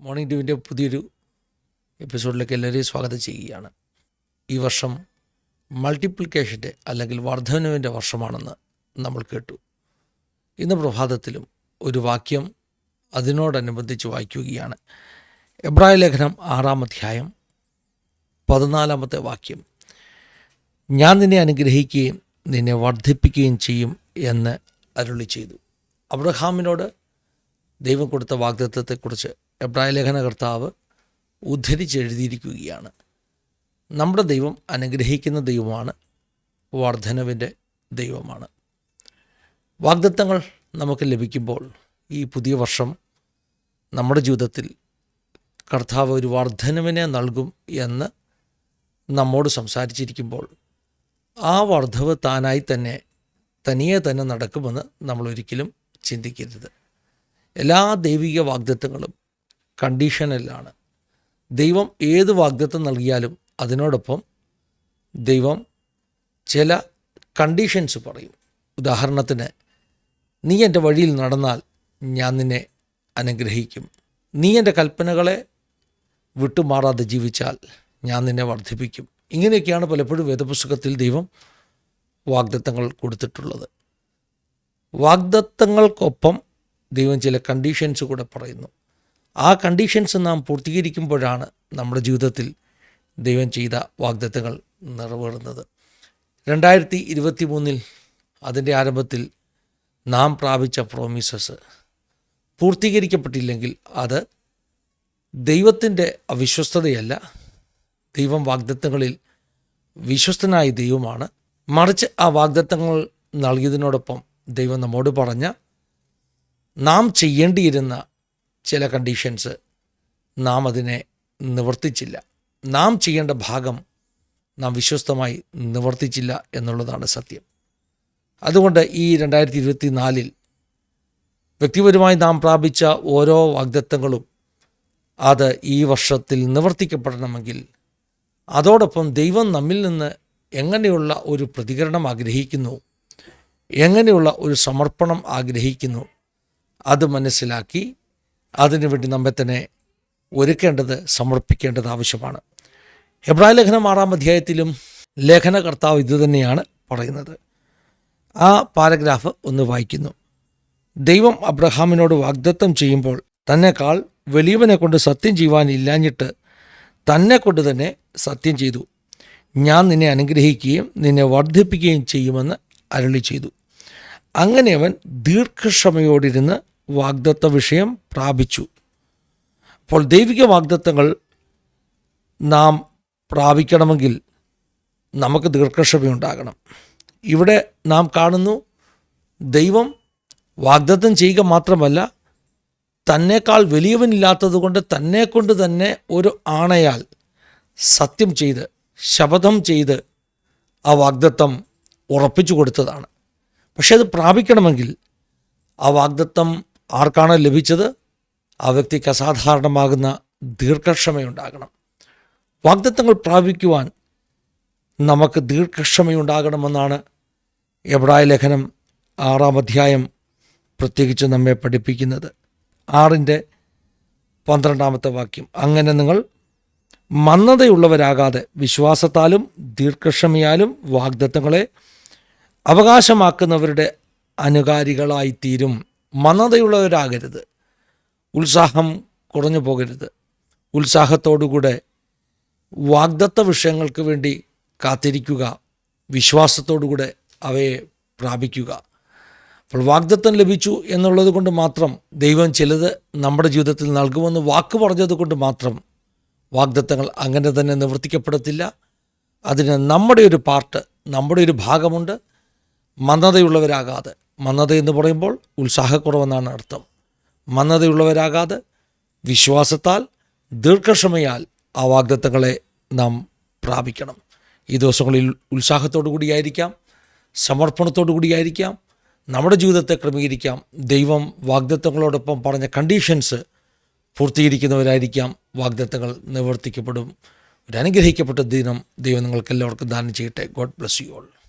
Morning ഡ്യൂവിന്റെ പുതിയൊരു എപ്പിസോഡിലേക്ക് എല്ലാവരെയും സ്വാഗതം ചെയ്യുകയാണ്. ഈ വർഷം മൾട്ടിപ്ലിക്കേഷന്റെ അല്ലെങ്കിൽ വർധനവിന്റെ വർഷമാണെന്ന് നമ്മൾ കേട്ടു. ഇന്ന് പ്രഭാതത്തിലും ഒരു വാക്യം അതിനോടനുബന്ധിച്ച് വായിക്കുകയാണ്. എബ്രായ ലേഖനം ആറാം അധ്യായം പതിനാലാമത്തെ വാക്യം. ഞാൻ നിന്നെ അനുഗ്രഹിക്കുകയും നിന്നെ വർദ്ധിപ്പിക്കുകയും ചെയ്യും എന്ന് അരുളി ചെയ്തു. അബ്രഹാമിനോട് ദൈവം കൊടുത്ത വാഗ്ദത്വത്തെക്കുറിച്ച് എബ്രായ ലേഖന കർത്താവ് ഉദ്ധരിച്ചെഴുതിയിരിക്കുകയാണ്. നമ്മുടെ ദൈവം അനുഗ്രഹിക്കുന്ന ദൈവമാണ് വർധനവിന്റെ ദൈവമാണ്. വാഗ്ദത്തങ്ങൾ നമുക്ക് ലഭിക്കുമ്പോൾ ഈ പുതിയ വർഷം നമ്മുടെ ജീവിതത്തിൽ കർത്താവ് ഒരു വർധനവിനെ നൽകും എന്ന് നമ്മോട് സംസാരിച്ചിരിക്കുമ്പോൾ ആ വർധവ് താനായി തന്നെ തനിയെ തന്നെ നടക്കുമെന്ന് നമ്മൾ ഒരിക്കലും ചിന്തിക്കരുത്. എല്ലാ ദൈവിക വാഗ്ദത്തങ്ങളും കണ്ടീഷനിലാണ്. ദൈവം ഏത് വാഗ്ദത്വം നൽകിയാലും അതിനോടൊപ്പം ദൈവം ചില കണ്ടീഷൻസ് പറയും. ഉദാഹരണത്തിന് നീ എന്റെ വഴിയിൽ നടന്നാൽ ഞാൻ നിന്നെ അനുഗ്രഹിക്കും. നീ എന്റെ കൽപ്പനകളെ വിട്ടുമാറാതെ ജീവിച്ചാൽ ഞാൻ നിന്നെ വർദ്ധിപ്പിക്കും. ഇങ്ങനെയൊക്കെയാണ് പലപ്പോഴും വേദപുസ്തകത്തിൽ ദൈവം വാഗ്ദത്തങ്ങൾ കൊടുത്തിട്ടുള്ളത്. വാഗ്ദത്തങ്ങൾക്കൊപ്പം ദൈവം ചില കണ്ടീഷൻസ് കൂടെ പറയുന്നു. ആ കണ്ടീഷൻസ് നാം പൂർത്തീകരിക്കുമ്പോഴാണ് നമ്മുടെ ജീവിതത്തിൽ ദൈവം ചെയ്ത വാഗ്ദത്തങ്ങൾ നിറവേറുന്നത്. രണ്ടായിരത്തി ഇരുപത്തി മൂന്നിൽ അതിന്റെ ആരംഭത്തിൽ നാം പ്രാപിച്ച പ്രോമിസസ് പൂർത്തീകരിക്കപ്പെട്ടില്ലെങ്കിൽ അത് ദൈവത്തിന്റെ അവിശ്വസ്തതയല്ല ദൈവം വാഗ്ദത്തങ്ങളിൽ വിശ്വസ്തനായ ദൈവമാണ്. മറിച്ച് ആ വാഗ്ദത്തങ്ങൾ നൽകിയതിനോടൊപ്പം ദൈവം നമ്മോട് പറഞ്ഞ നാം ചെയ്യേണ്ടിയിരുന്ന ചില കണ്ടീഷൻസ് നാം അതിനെ നിവർത്തിച്ചില്ല. നാം ചെയ്യേണ്ട ഭാഗം നാം വിശ്വസ്തമായി നിവർത്തിച്ചില്ല എന്നുള്ളതാണ് സത്യം. അതുകൊണ്ട് ഈ രണ്ടായിരത്തി ഇരുപത്തി നാലിൽ വ്യക്തിപരമായി നാം പ്രാപിച്ച ഓരോ വാഗ്ദത്തങ്ങളും അത് ഈ വർഷത്തിൽ നിവർത്തിക്കപ്പെടണമെങ്കിൽ അതോടൊപ്പം ദൈവം നമ്മിൽ നിന്ന് എങ്ങനെയുള്ള ഒരു പ്രതികരണം ആഗ്രഹിക്കുന്നു എങ്ങനെയുള്ള ഒരു സമർപ്പണം ആഗ്രഹിക്കുന്നു അത് മനസ്സിലാക്കി അതിനുവേണ്ടി നമ്മെ തന്നെ ഒരുക്കേണ്ടത് സമർപ്പിക്കേണ്ടത് ആവശ്യമാണ്. ഹെബ്രായ ലേഖനം ആറാം അധ്യായത്തിലും ലേഖനകർത്താവ് ഇതുതന്നെയാണ് പറയുന്നത്. ആ പാരഗ്രാഫ് ഒന്ന് വായിക്കുന്നു. ദൈവം അബ്രഹാമിനോട് വാഗ്ദത്തം ചെയ്യുമ്പോൾ തന്നെക്കാൾ വലിയവനെ കൊണ്ട് സത്യം ചെയ്യുവാൻ ഇല്ലാഞ്ഞിട്ട് തന്നെ കൊണ്ട് തന്നെ സത്യം ചെയ്തു. ഞാൻ നിന്നെ അനുഗ്രഹിക്കുകയും നിന്നെ വർദ്ധിപ്പിക്കുകയും ചെയ്യുമെന്ന് അരളി ചെയ്തു. അങ്ങനെ അവൻ ദീർഘക്ഷമയോടിരുന്ന് വാഗ്ദത്ത വിഷയം പ്രാപിച്ചു. അപ്പോൾ ദൈവിക വാഗ്ദത്തങ്ങൾ നാം പ്രാപിക്കണമെങ്കിൽ നമുക്ക് ദീർഘക്ഷമയുണ്ടാകണം. ഇവിടെ നാം കാണുന്നു ദൈവം വാഗ്ദത്തം ചെയ്യുക മാത്രമല്ല തന്നേക്കാൾ വലിയവനില്ലാത്തതുകൊണ്ട് തന്നെ കൊണ്ട് തന്നെ ഒരു ആണയാൽ സത്യം ചെയ്ത് ശപഥം ചെയ്ത് ആ വാഗ്ദത്തം ഉറപ്പിച്ചു കൊടുത്തതാണ്. പക്ഷേ അത് പ്രാപിക്കണമെങ്കിൽ ആ വാഗ്ദത്തം ആർക്കാണ് ലഭിച്ചത്? ആ വ്യക്തിക്ക് അസാധാരണമാകുന്ന ദീർഘക്ഷമയുണ്ടാകണം. വാഗ്ദത്തങ്ങൾ പ്രാപിക്കുവാൻ നമുക്ക് ദീർഘക്ഷമയുണ്ടാകണമെന്നാണ് എബ്രായ ലേഖനം ആറാം അധ്യായം പ്രത്യേകിച്ച് നമ്മെ പഠിപ്പിക്കുന്നത്. ആറിന്റെ പന്ത്രണ്ടാമത്തെ വാക്യം. അങ്ങനെ നിങ്ങൾ മന്ദതയുള്ളവരാകാതെ വിശ്വാസത്താലും ദീർഘക്ഷമയാലും വാഗ്ദത്തങ്ങളെ അവകാശമാക്കുന്നവരുടെ അനുകാരികളായിത്തീരും. മന്ദതയുള്ളവരാകരുത്. ഉത്സാഹം കുറഞ്ഞു പോകരുത്. ഉത്സാഹത്തോടുകൂടെ വാഗ്ദത്ത വിഷയങ്ങൾക്ക് വേണ്ടി കാത്തിരിക്കുക. വിശ്വാസത്തോടുകൂടെ അവയെ പ്രാപിക്കുക. അപ്പോൾ വാഗ്ദത്തം ലഭിച്ചു എന്നുള്ളത് കൊണ്ട് മാത്രം ദൈവം ചിലത് നമ്മുടെ ജീവിതത്തിൽ നൽകുമെന്ന് വാക്ക് പറഞ്ഞത് കൊണ്ട് മാത്രം വാഗ്ദത്തങ്ങൾ അങ്ങനെ തന്നെ നിവർത്തിക്കപ്പെടത്തില്ല. അതിന് നമ്മുടെ ഒരു പാർട്ട് നമ്മുടെ ഒരു ഭാഗമുണ്ട്. മന്ദതയുള്ളവരാകാതെ. മന്ദത എന്ന് പറയുമ്പോൾ ഉത്സാഹക്കുറവെന്നാണ് അർത്ഥം. മന്നതയുള്ളവരാകാതെ വിശ്വാസത്താൽ ദീർഘക്ഷമയാൽ ആ വാഗ്ദത്തങ്ങളെ നാം പ്രാപിക്കണം. ഈ ദിവസങ്ങളിൽ ഉത്സാഹത്തോടു കൂടിയായിരിക്കാം സമർപ്പണത്തോടു കൂടിയായിരിക്കാം നമ്മുടെ ജീവിതത്തെ ക്രമീകരിക്കാം. ദൈവം വാഗ്ദത്തങ്ങളോടൊപ്പം പറഞ്ഞ കണ്ടീഷൻസ് പൂർത്തീകരിക്കുന്നവരായിരിക്കാം വാഗ്ദത്തങ്ങൾ നിവർത്തിക്കപ്പെടും. ഒരു അനുഗ്രഹിക്കപ്പെട്ട ദിനം ദൈവം നിങ്ങൾക്ക് എല്ലാവർക്കും ദാനം ചെയ്യട്ടെ. God bless you all.